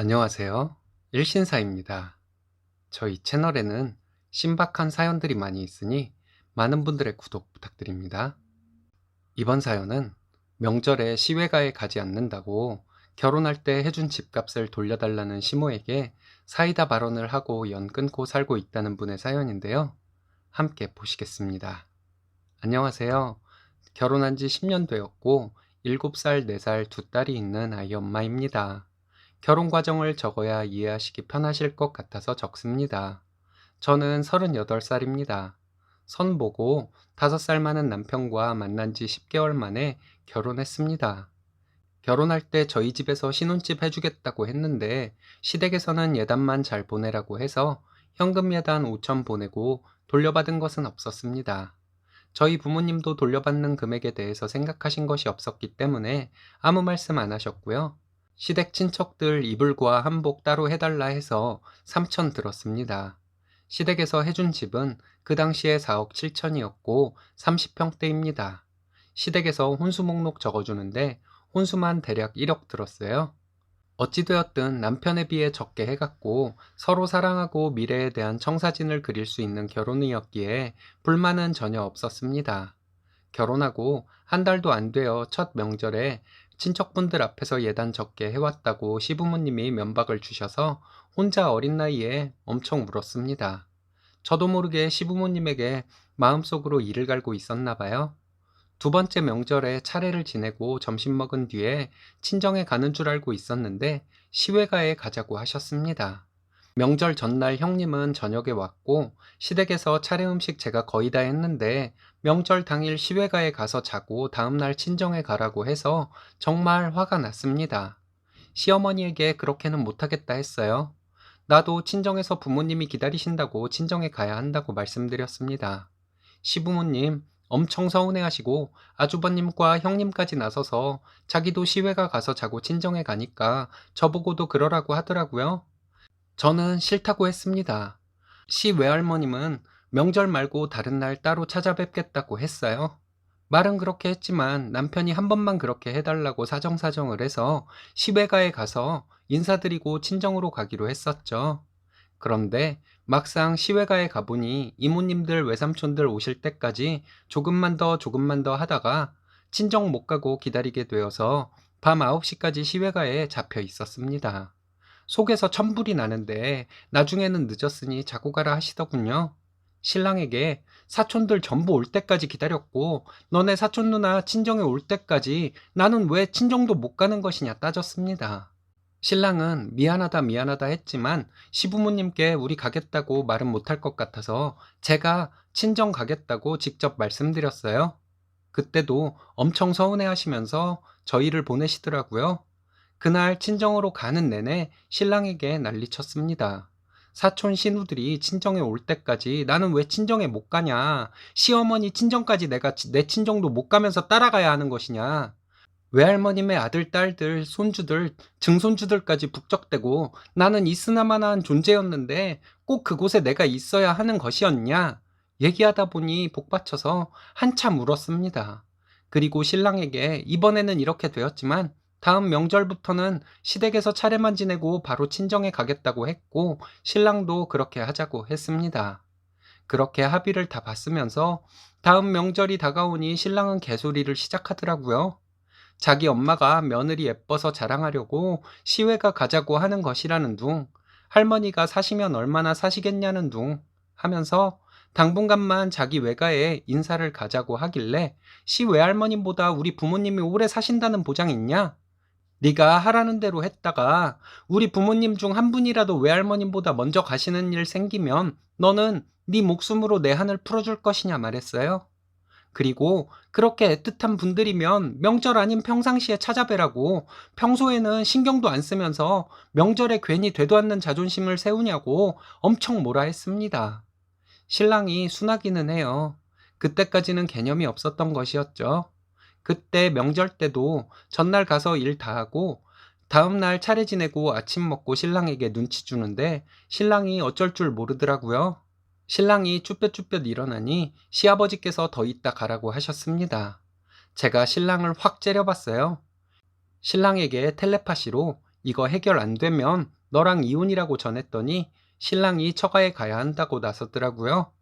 안녕하세요. 일신사입니다. 저희 채널에는 신박한 사연들이 많이 있으니 많은 분들의 구독 부탁드립니다. 이번 사연은 명절에 시외가에 가지 않는다고 결혼할 때 해준 집값을 돌려달라는 시모에게 사이다 발언을 하고 연 끊고 살고 있다는 분의 사연인데요. 함께 보시겠습니다. 안녕하세요. 결혼한 지 10년 되었고 7살, 4살 두 딸이 있는 아이 엄마입니다. 결혼 과정을 적어야 이해하시기 편하실 것 같아서 적습니다. 저는 38살입니다. 선 보고 5살 많은 남편과 만난 지 10개월 만에 결혼했습니다. 결혼할 때 저희 집에서 신혼집 해주겠다고 했는데 시댁에서는 예단만 잘 보내라고 해서 현금 예단 5천 보내고 돌려받은 것은 없었습니다. 저희 부모님도 돌려받는 금액에 대해서 생각하신 것이 없었기 때문에 아무 말씀 안 하셨고요. 시댁 친척들 이불과 한복 따로 해달라 해서 3천 들었습니다. 시댁에서 해준 집은 그 당시에 4억 7천이었고 30평대입니다. 시댁에서 혼수 목록 적어주는데 혼수만 대략 1억 들었어요. 어찌되었든 남편에 비해 적게 해갔고 서로 사랑하고 미래에 대한 청사진을 그릴 수 있는 결혼이었기에 불만은 전혀 없었습니다. 결혼하고 한 달도 안 되어 첫 명절에 친척분들 앞에서 예단 적게 해왔다고 시부모님이 면박을 주셔서 혼자 어린 나이에 엄청 울었습니다. 저도 모르게 시부모님에게 마음속으로 이를 갈고 있었나 봐요. 두 번째 명절에 차례를 지내고 점심 먹은 뒤에 친정에 가는 줄 알고 있었는데 시외가에 가자고 하셨습니다. 명절 전날 형님은 저녁에 왔고 시댁에서 차례 음식 제가 거의 다 했는데 명절 당일 시외가에 가서 자고 다음날 친정에 가라고 해서 정말 화가 났습니다. 시어머니에게 그렇게는 못하겠다 했어요. 나도 친정에서 부모님이 기다리신다고 친정에 가야 한다고 말씀드렸습니다. 시부모님 엄청 서운해하시고 아주버님과 형님까지 나서서 자기도 시외가 가서 자고 친정에 가니까 저보고도 그러라고 하더라고요. 저는 싫다고 했습니다. 시 외할머님은 명절 말고 다른 날 따로 찾아뵙겠다고 했어요. 말은 그렇게 했지만 남편이 한 번만 그렇게 해달라고 사정사정을 해서 시외가에 가서 인사드리고 친정으로 가기로 했었죠. 그런데 막상 시외가에 가보니 이모님들 외삼촌들 오실 때까지 조금만 더 조금만 더 하다가 친정 못 가고 기다리게 되어서 밤 9시까지 시외가에 잡혀 있었습니다. 속에서 천불이 나는데 나중에는 늦었으니 자고 가라 하시더군요. 신랑에게 사촌들 전부 올 때까지 기다렸고 너네 사촌 누나 친정에 올 때까지 나는 왜 친정도 못 가는 것이냐 따졌습니다. 신랑은 미안하다 미안하다 했지만 시부모님께 우리 가겠다고 말은 못할 것 같아서 제가 친정 가겠다고 직접 말씀드렸어요. 그때도 엄청 서운해 하시면서 저희를 보내시더라고요. 그날 친정으로 가는 내내 신랑에게 난리쳤습니다. 사촌 신우들이 친정에 올 때까지 나는 왜 친정에 못 가냐? 시어머니 친정까지 내가 내 친정도 못 가면서 따라가야 하는 것이냐? 외할머님의 아들, 딸들, 손주들, 증손주들까지 북적대고 나는 있으나마나한 존재였는데 꼭 그곳에 내가 있어야 하는 것이었냐? 얘기하다 보니 복받쳐서 한참 울었습니다. 그리고 신랑에게 이번에는 이렇게 되었지만 다음 명절부터는 시댁에서 차례만 지내고 바로 친정에 가겠다고 했고 신랑도 그렇게 하자고 했습니다. 그렇게 합의를 다 봤으면서 다음 명절이 다가오니 신랑은 개소리를 시작하더라고요. 자기 엄마가 며느리 예뻐서 자랑하려고 시외가 가자고 하는 것이라는 둥, 할머니가 사시면 얼마나 사시겠냐는 둥 하면서 당분간만 자기 외가에 인사를 가자고 하길래 시 외할머님보다 우리 부모님이 오래 사신다는 보장 있냐? 네가 하라는 대로 했다가 우리 부모님 중 한 분이라도 외할머님보다 먼저 가시는 일 생기면 너는 네 목숨으로 내 한을 풀어줄 것이냐 말했어요. 그리고 그렇게 애틋한 분들이면 명절 아닌 평상시에 찾아뵈라고 평소에는 신경도 안 쓰면서 명절에 괜히 되도 않는 자존심을 세우냐고 엄청 뭐라 했습니다. 신랑이 순하기는 해요. 그때까지는 개념이 없었던 것이었죠. 그때 명절 때도 전날 가서 일 다 하고 다음날 차례 지내고 아침 먹고 신랑에게 눈치 주는데 신랑이 어쩔 줄 모르더라고요. 신랑이 쭈뼛쭈뼛 일어나니 시아버지께서 더 있다 가라고 하셨습니다. 제가 신랑을 확 째려봤어요. 신랑에게 텔레파시로 이거 해결 안 되면 너랑 이혼이라고 전했더니 신랑이 처가에 가야 한다고 나섰더라고요.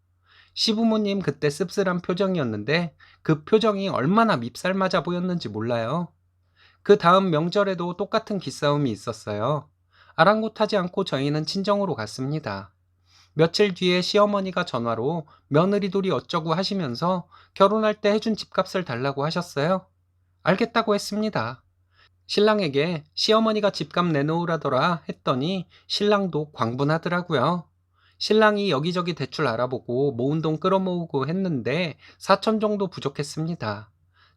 시부모님 그때 씁쓸한 표정이었는데 그 표정이 얼마나 밉살 맞아 보였는지 몰라요. 그 다음 명절에도 똑같은 기싸움이 있었어요. 아랑곳하지 않고 저희는 친정으로 갔습니다. 며칠 뒤에 시어머니가 전화로 며느리 돌이 어쩌고 하시면서 결혼할 때 해준 집값을 달라고 하셨어요. 알겠다고 했습니다. 신랑에게 시어머니가 집값 내놓으라더라 했더니 신랑도 광분하더라고요. 신랑이 여기저기 대출 알아보고 모은 돈 끌어모으고 했는데 4천 정도 부족했습니다.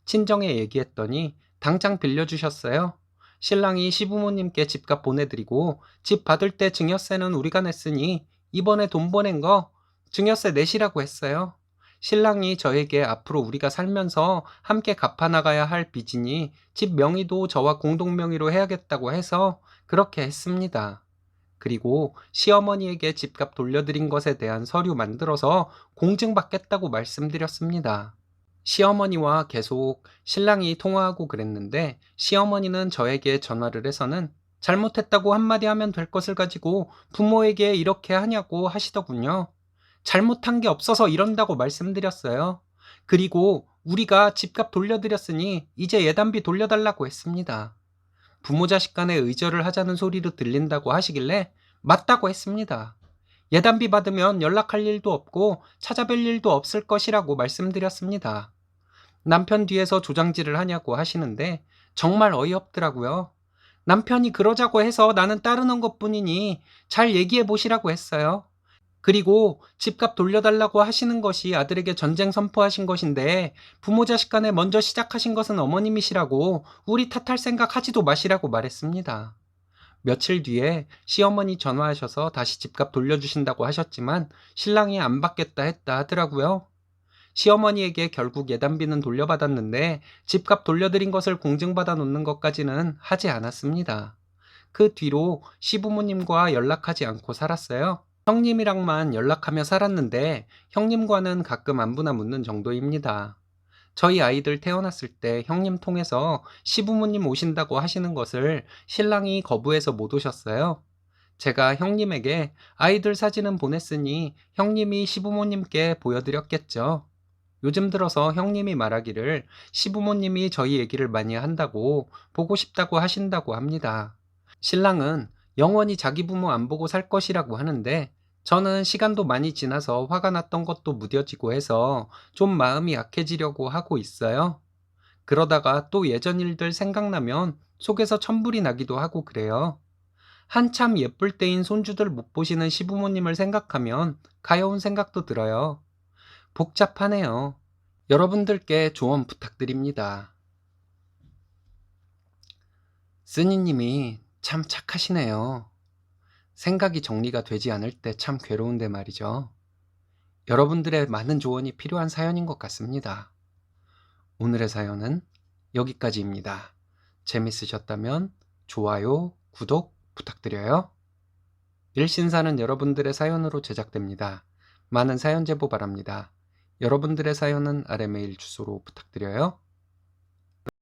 친정에 얘기했더니 당장 빌려주셨어요. 신랑이 시부모님께 집값 보내드리고 집 받을 때 증여세는 우리가 냈으니 이번에 돈 보낸 거 증여세 내시라고 했어요. 신랑이 저에게 앞으로 우리가 살면서 함께 갚아나가야 할 빚이니 집 명의도 저와 공동 명의로 해야겠다고 해서 그렇게 했습니다. 그리고 시어머니에게 집값 돌려드린 것에 대한 서류 만들어서 공증받겠다고 말씀드렸습니다. 시어머니와 계속 신랑이 통화하고 그랬는데 시어머니는 저에게 전화를 해서는 잘못했다고 한마디 하면 될 것을 가지고 부모에게 이렇게 하냐고 하시더군요. 잘못한 게 없어서 이런다고 말씀드렸어요. 그리고 우리가 집값 돌려드렸으니 이제 예단비 돌려달라고 했습니다. 부모 자식 간에 의절을 하자는 소리로 들린다고 하시길래 맞다고 했습니다. 예단비 받으면 연락할 일도 없고 찾아뵐 일도 없을 것이라고 말씀드렸습니다. 남편 뒤에서 조장질을 하냐고 하시는데 정말 어이없더라고요. 남편이 그러자고 해서 나는 따르는 것 뿐이니 잘 얘기해 보시라고 했어요. 그리고 집값 돌려달라고 하시는 것이 아들에게 전쟁 선포하신 것인데 부모 자식 간에 먼저 시작하신 것은 어머님이시라고 우리 탓할 생각 하지도 마시라고 말했습니다. 며칠 뒤에 시어머니 전화하셔서 다시 집값 돌려주신다고 하셨지만 신랑이 안 받겠다 했다 하더라고요. 시어머니에게 결국 예단비는 돌려받았는데 집값 돌려드린 것을 공증받아 놓는 것까지는 하지 않았습니다. 그 뒤로 시부모님과 연락하지 않고 살았어요. 형님이랑만 연락하며 살았는데 형님과는 가끔 안부나 묻는 정도입니다. 저희 아이들 태어났을 때 형님 통해서 시부모님 오신다고 하시는 것을 신랑이 거부해서 못 오셨어요. 제가 형님에게 아이들 사진은 보냈으니 형님이 시부모님께 보여드렸겠죠. 요즘 들어서 형님이 말하기를 시부모님이 저희 얘기를 많이 한다고 보고 싶다고 하신다고 합니다. 신랑은 영원히 자기 부모 안 보고 살 것이라고 하는데 저는 시간도 많이 지나서 화가 났던 것도 무뎌지고 해서 좀 마음이 약해지려고 하고 있어요. 그러다가 또 예전 일들 생각나면 속에서 천불이 나기도 하고 그래요. 한참 예쁠 때인 손주들 못 보시는 시부모님을 생각하면 가여운 생각도 들어요. 복잡하네요. 여러분들께 조언 부탁드립니다. 쓰니님이 참 착하시네요. 생각이 정리가 되지 않을 때 참 괴로운데 말이죠. 여러분들의 많은 조언이 필요한 사연인 것 같습니다. 오늘의 사연은 여기까지입니다. 재밌으셨다면 좋아요, 구독 부탁드려요. 일신사는 여러분들의 사연으로 제작됩니다. 많은 사연 제보 바랍니다. 여러분들의 사연은 아래 메일 주소로 부탁드려요.